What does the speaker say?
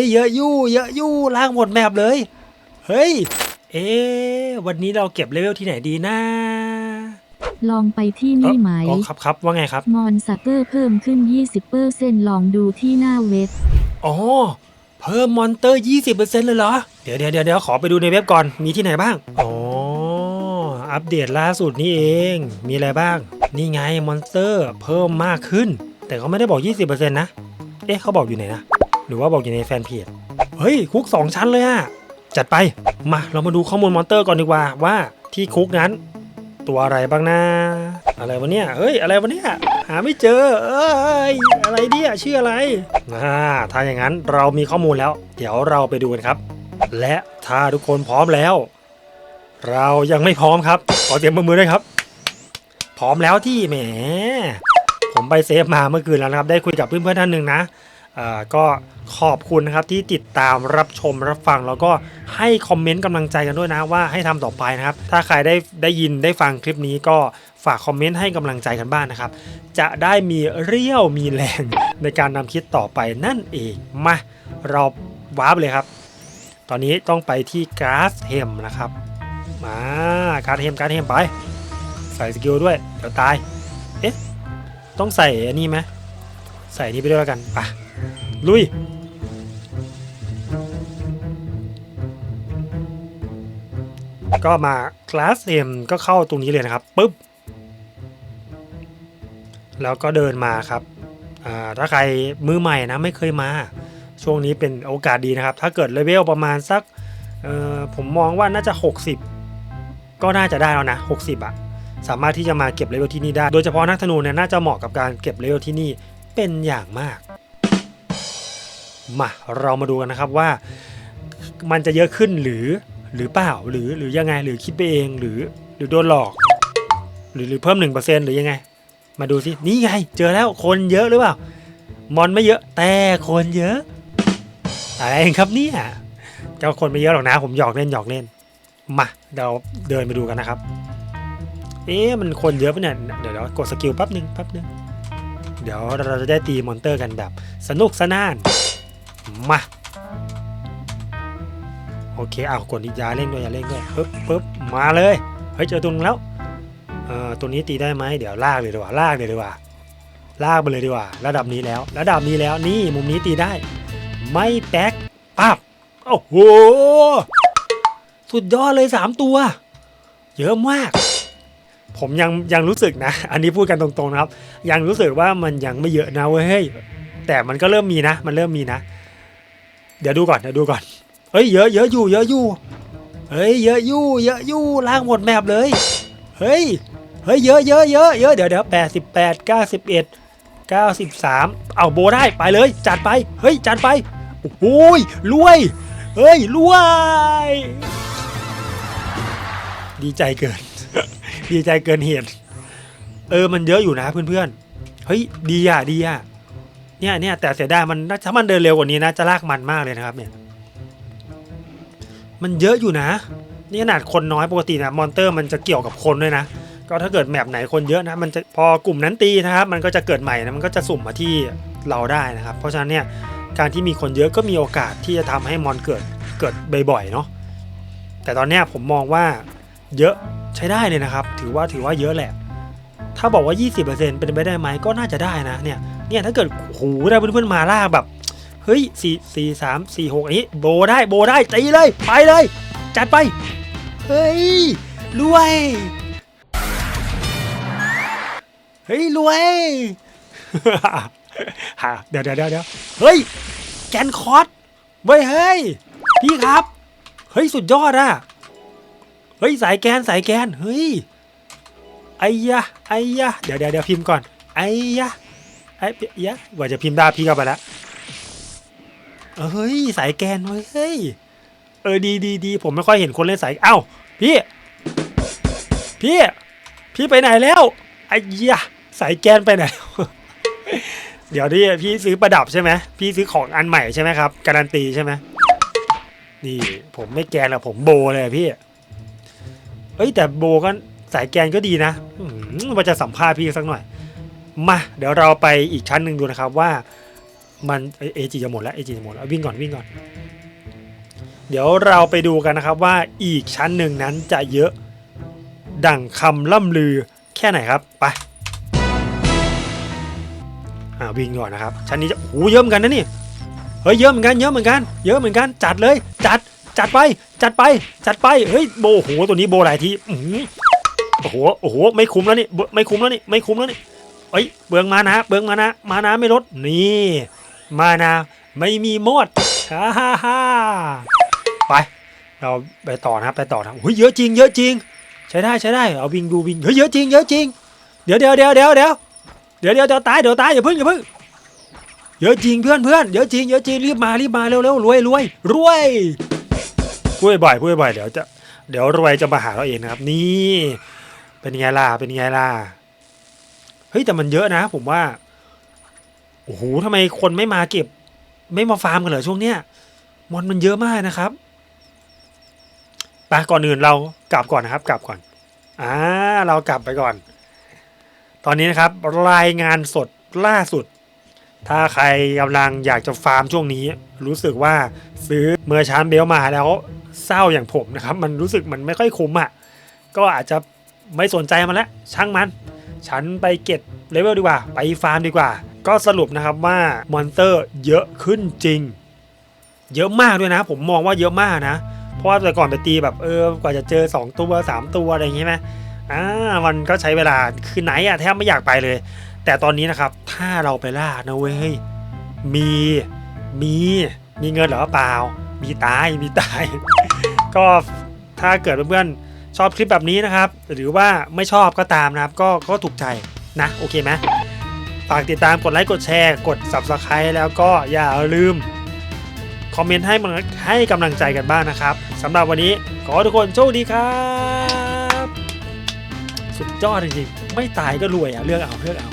ยเยอะยู่เยอะยู่ล่างหมดแมปเลย เฮ้ย เอ๊ะวันนี้เราเก็บเลเวลที่ไหนดีนะลองไปที่นี่ไหมอ๋อครับครับว่าไงครับ มอนสเตอร์เพิ่มขึ้น 20%เปอร์เซ็นลองดูที่หน้าเว็บ อ๋อ เพิ่มมอนเตอร์ 20%เลยเหรอเดี๋ยวเดี๋ยวเดี๋ยวเดี๋ยวขอไปดูในเว็บก่อน มีที่ไหนบ้าง อ๋อ อัปเดตล่าสุดนี่เอง มีอะไรบ้าง นี่ไงมอนสเตอร์เพิ่มมากขึ้น แต่เขาไม่ได้บอก 20%นะ เอ๊ะเขาบอกอยู่ไหนนะ หรือว่าบอกอยู่ในแฟนเพจเฮ้ยคุก 2 ชั้นเลยอะจัดไปมาเรามาดูข้อมูลมอนเตอร์ก่อนดีกว่าว่าที่คุกนั้น ตัวอะไรบ้างนะอะไรวะเนี่ยเฮ้ยอะไรวะเนี่ยหาไม่เจอเอ้ยอะไรเนี่ยชื่ออะไรอ่าถ้าอย่างนั้นเรามีข้อมูลแล้ว เดี๋ยวเราไปดูกันครับ และถ้าทุกคนพร้อมแล้ว เรายังไม่พร้อมครับ ขอเสียงปรบมือด้วยครับ พร้อมแล้วที่แหมผมไปเซฟมาเมื่อคืนแล้วนะครับ ได้คุยกับเพื่อนๆท่านหนึ่งนะ ก็ขอบคุณนะครับที่ติดตามรับชมรับฟัง แล้วก็ให้คอมเมนต์กำลังใจกันด้วยนะว่าให้ทำต่อไปนะครับ ถ้าใครได้ได้ยินได้ฟังคลิปนี้ก็ฝากคอมเมนต์ให้กำลังใจกันบ้างนะครับ จะได้มีเรี่ยวมีแรงในการนำคลิปต่อไปนั่นเองมาเราวาร์ปเลยครับ ตอนนี้ต้องไปที่การ์สเฮมนะครับมาการ์ดเฮมการ์ดเฮมไป ใส่สกิลด้วยเดี๋ยวตาย เอ๊ะ ต้องใส่อันนี้ไหมใส่นี้ไปด้วยแล้วกันไป ลุย ก็มาคลาสเอ็มก็เข้าตรงนี้เลยนะครับปุ๊บ แล้วก็เดินมาครับถ้าใครมือใหม่นะไม่เคยมา ช่วงนี้เป็นโอกาสดีนะครับ ถ้าเกิดเลเวลประมาณสักผมมองว่าน่าจะ 60 ก็น่าจะได้แล้วนะ 60อะสามารถที่จะมาเก็บเลเวลที่นี่ได้ โดยเฉพาะนักธนูเนี่ยน่าจะเหมาะกับการเก็บเลเวลที่นี่เป็นอย่างมาก มาเรามาดูกันนะครับว่ามันจะเยอะขึ้นหรือหรือเปล่าหรือหรือยังไงหรือคิดไปเองหรือหรือโดนหลอก หรือหรือเพิ่ม1%หรือยังไง มาดูสินี่ไง เจอแล้วคนเยอะหรือเปล่ามอนไม่เยอะแต่คนเยอะ อะไรครับเนี่ยเจ้าคนไม่เยอะหรอกนะ ผมหยอกเล่นหยอกเล่นมาเราเดินไปดูกันนะครับ เอ๊ะมันคนเยอะปะเนี่ยเดี๋ยวเดี๋ยวกดสกิลแป๊บหนึ่งแป๊บหนึ่งเดี๋ยวเราจะได้ตีมอนเตอร์กันแบบ สนุกสนาน มาโอเคเอากดยาเล่นด้วยยาเล่นด้วยปึ๊บปึ๊บมาเลยเฮ้ยเจอตรงแล้วเอ่อตัวนี้ตีได้ไหมเดี๋ยวลากเลยดีกว่าลากเลยดีกว่าลากไปเลยดีกว่า ระดับนี้แล้ว ระดับนี้แล้วนี่มุมนี้ตีได้ ไม่แตกปั๊บโอ้โหสุดยอดเลยสามตัว เยอะมาก ผมยังยังรู้สึกนะ อันนี้พูดกันตรงๆนะครับ ยังรู้สึกว่ามันยังไม่เยอะนะเว้ยแต่มันก็เริ่มมีนะ มันเริ่มมีนะ เดี๋ยวดูก่อนเดี๋ยวดูก่อนเฮ้ยเยอะเยอะอยู่เยอะอยู่เฮ้ยเยอะอยู่เยอะอยู่ล่างหมดแมปเลยเฮ้ยเฮ้ยเยอะเยอะเยอะเยอะเดี๋ยวเดี๋ยวแปดสิบแปดเก้าสิบเอ็ดเก้าสิบสามเอาโบได้ไปเลยจัดไปเฮ้ยจัดไปโอ้ยรวยเฮ้ยรวย ดีใจเกิน ดีใจเกินเหตุเออมันเยอะอยู่นะเพื่อนๆเฮ้ยดีอะดีอะ เนี่ยเนี่ยแต่เสียดายมันถ้ามันเดินเร็วกว่านี้นะจะลากมันมากเลยนะครับเนี่ยมันเยอะอยู่นะ นี่ขนาดคนน้อยปกตินะมอนเตอร์มันจะเกี่ยวกับคนด้วยนะ ก็ถ้าเกิดแมปไหนคนเยอะนะ มันจะพอกลุ่มนั้นตีนะครับ มันก็จะเกิดใหม่นะมันก็จะสุ่มมาที่เราได้นะครับ เพราะฉะนั้นเนี่ยการที่มีคนเยอะก็มีโอกาสที่จะทำให้มอนเกิดเกิดบ่อยๆเนาะแต่ตอนเนี้ยผมมองว่าเยอะใช้ได้เลยนะครับ ถือว่าถือว่าเยอะแหละ ถ้าบอกว่า 20%เป็นไปได้ไหมก็น่าจะได้นะเนี่ย เนี่ยถ้าเกิดโอ้โหได้เพื่อนๆมาล่าแบบ เฮ้ย4 4 3 4 6อันนี้โบได้โบได้ตีเลย ไปเลย จัดไป เฮ้ย รวย เฮ้ย รวยฮะเดี๋ยวเดี๋ยวเดี๋ยวเดี๋ยวเฮ้ย แกนคอร์สเว้ยเฮ้ย พี่ครับ เฮ้ย สุดยอดอะเฮ้ย สายแกนสายแกน เฮ้ยไอ้ยะไอ้ยะเดี๋ยวเดี๋ยวเดี๋ยวพิมพ์ก่อนไอ้ยะ ไอ้ยะกว่าจะพิมพ์ได้พี่เข้าไปแล้วเฮ้ยสายแกนเว้ยเฮ้ยเออดีดีดีผมไม่ค่อยเห็นคนเล่นสายเอ้าพี่ พี่ พี่ไปไหนแล้วไอ้ยะสายแกนไปไหน เดี๋ยวที่พี่ซื้อประดับใช่ไหมพี่ซื้อของอันใหม่ใช่ไหมครับการันตีใช่ไหมนี่ผมไม่แกนหรอกผมโบเลยพี่เฮ้ยแต่โบก็สายแกนก็ดีนะว่าจะสัมภาษณ์พี่สักหน่อย มาเดี๋ยวเราไปอีกชั้นหนึ่งดูนะครับว่ามันเอจีจะหมดแล้วเอจีจะหมดแล้ววิ่งก่อนวิ่งก่อน เดี๋ยวเราไปดูกันนะครับว่าอีกชั้นหนึ่งนั้นจะเยอะดั่งคำล่ำลือแค่ไหนครับไปอ่าวิ่งก่อนนะครับชั้นนี้จะโอ้โหเยอะเหมือนกันนะนี่เฮ้ยเยอะเหมือนกันเยอะเหมือนกัน เยอะเหมือนกันจัดเลย จัดจัดไปจัดไปจัดไปเฮ้ยโบโอ้โหตัวนี้โบหลายทีโอ้โหโอ้โหไม่คุ้มแล้วนี่ไม่คุ้มแล้วนี่ไม่คุ้มแล้วนี่ เอ้ยเบืองมานะ เบืองมานะ มานะไม่ลดนี่ มานะไม่มีหมดฮ่าฮ่าฮ่าไป เราไปต่อนะครับไปต่อนะเฮ้ยเยอะจริง เยอะจริง ใช้ได้ใช้ได้เอาวิ่งดูวิ่งเฮ้ยเยอะจริงเยอะจริงเดี๋ยวเดี๋ยวเดี๋ยวเดี๋ยวเดี๋ยวเดี๋ยวเดี๋ยวจะตายเดี๋ยวตายอย่าพึ่งอย่าพึ่งเยอะจริงเพื่อนเพื่อนเยอะจริงเยอะจริงรีบมารีบมาเร็วเร็วรวยรวยรวยพูดบ่อยพูดบ่อยเดี๋ยวจะเดี๋ยวรวยจะมาหาเราเองนะครับนี่ เป็นไงล่ะเป็นไงล่ะ เฮ้ยแต่มันเยอะนะ ผมว่าโอ้โหทำไมคนไม่มาเก็บ ไม่มาฟาร์มกันเหรอช่วงเนี้ยมอนมันเยอะมากนะครับไปก่อนอื่นเรากลับก่อนนะครับ กลับก่อนอ่าเรากลับไปก่อน ตอนนี้นะครับรายงานสดล่าสุด ถ้าใครกำลังอยากจะฟาร์มช่วงนี้ รู้สึกว่าซื้อเมอร์ชานเบลมาแล้วเศร้าอย่างผมนะครับ มันรู้สึกมันไม่ค่อยคุ้มอะก็อาจจะไม่สนใจมันแล้วช่างมัน ฉันไปเก็บเลเวลดีกว่า ไปฟาร์มดีกว่า ก็สรุปนะครับว่ามอนเตอร์เยอะขึ้นจริง เยอะมากด้วยนะ ผมมองว่าเยอะมากนะ เพราะว่าแต่ก่อนไปตีแบบเออกว่าจะเจอ 2 ตัว 3 ตัวอะไรอย่างงี้ไหมอ่ามันก็ใช้เวลาคือไหนอะแทบไม่อยากไปเลย แต่ตอนนี้นะครับถ้าเราไปล่านะเว้ยมีมีมีเงินเหรอเปล่า มีตายมีตาย ก็ถ้าเกิดเพื่อนๆ ชอบคลิปแบบนี้นะครับ หรือว่าไม่ชอบก็ตามนะครับ ก็ก็ถูกใจนะ โอเคไหมฝากติดตามกดไลค์กดแชร์ กด Subscribe แล้วก็อย่าลืม คอมเมนต์ให้มันให้กำลังใจกันบ้างนะครับสำหรับวันนี้ขอทุกคนโชคดีครับ สุดยอดจริงๆ ไม่ตายก็รวยอะเลือกเอาเลือกเอา